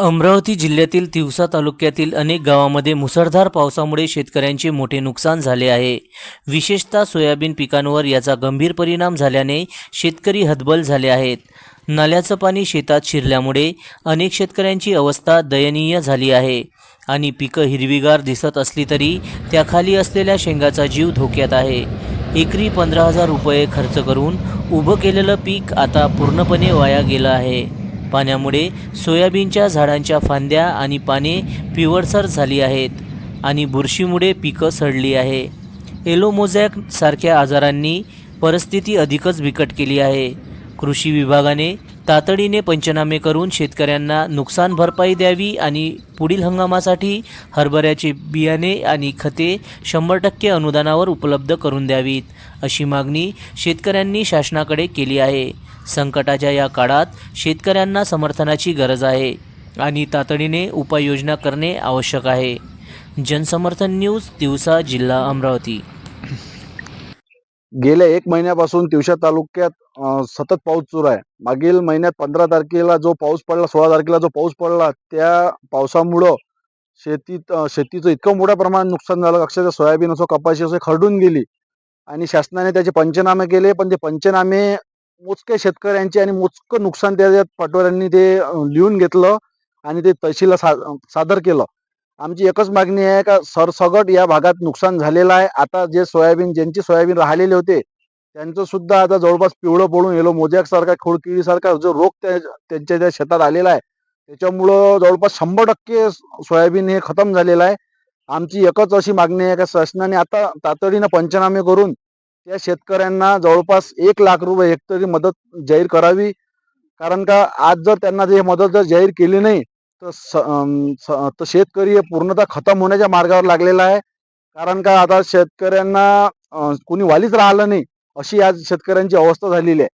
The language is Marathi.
अमरावती जिल्ह्यातील तिवसा तालुक्यातील अनेक गावामध्ये मुसळधार पावसामुळे शेतकऱ्यांचे मोठे नुकसान झाले आहे. विशेषतः सोयाबीन पिकांवर याचा गंभीर परिणाम झाल्याने शेतकरी हतबल झाले आहेत. नाल्याचं पाणी शेतात शिरल्यामुळे अनेक शेतकऱ्यांची अवस्था दयनीय झाली आहे आणि पिकं हिरवीगार दिसत असली तरी त्याखाली असलेल्या शेंगाचा जीव धोक्यात आहे. एकरी पंधरा हजार रुपये खर्च करून उभं केलेलं पीक आता पूर्णपणे वाया गेलं आहे. पाण्यामुळे सोयाबीनच्या झाडांच्या फांद्या आणि पाने पिवळसर झाली आहेत आणि बुरशीमुळे पिकं सडली आहे. एलोमोझॅक सारख्या आजारांनी परिस्थिती अधिकच बिकट केली आहे. कृषी विभागाने तातडीने पंचनामे करून शेतकऱ्यांना नुकसान भरपाई द्यावी आणि पुढील हंगामासाठी हरभऱ्याचे बियाणे आणि खते शंभर टक्के अनुदानावर उपलब्ध करून द्यावीत अशी मागणी शेतकऱ्यांनी शासनाकडे केली आहे. संकटाच्या या काळात शेतकऱ्यांना समर्थनाची गरज आहे आणि तातडीने उपाययोजना करणे आवश्यक आहे. जनसमर्थन न्यूज दिवसा जिल्हा अमरावती. गेल्या एक महिन्यापासून तिवशा तालुक्यात सतत पाऊस सुरू आहे. मागील महिन्यात पंधरा तारखेला जो पाऊस पडला सोळा तारखेला जो पाऊस पडला त्या पावसामुळं शेतीत शेतीचं इतकं मोठ्या प्रमाणात नुकसान झालं. अक्षरशः सोयाबीन असो कपाशी असो खरडून गेली. आणि शासनाने त्याचे पंचनामे केले पण ते पंचनामे मोजके शेतकऱ्यांचे आणि मोजकं नुकसान त्या पाटोऱ्यांनी ते लिहून घेतलं आणि ते तहसीलला सा सादर केलं. आमची एकच मागणी आहे का सरसगट या भागात नुकसान झालेलं आहे. आता जे सोयाबीन ज्यांची सोयाबीन राहिलेले होते त्यांचं सुद्धा आता जवळपास पिवळं पडून येलो. मोजॅक सारखा खोडकिळीसारखा जो रोग त्या त्यांच्या त्या शेतात आलेला आहे त्याच्यामुळं जवळपास शंभर टक्के सोयाबीन हे खतम झालेलं आहे. आमची एकच अशी मागणी आहे का शासनाने आता तातडीनं पंचनामे करून त्या शेतकऱ्यांना जवळपास एक लाख रुपये हेक्टरी मदत जाहीर करावी. कारण का आज जर त्यांना ते मदत जर जाहीर केली नाही तर स तर शेतकरी हे पूर्णतः खतम होण्याच्या मार्गावर लागलेला आहे. कारण का आता शेतकऱ्यांना कोणी वालीच राहिलं नाही अशी आज शेतकऱ्यांची अवस्था झालेली आहे.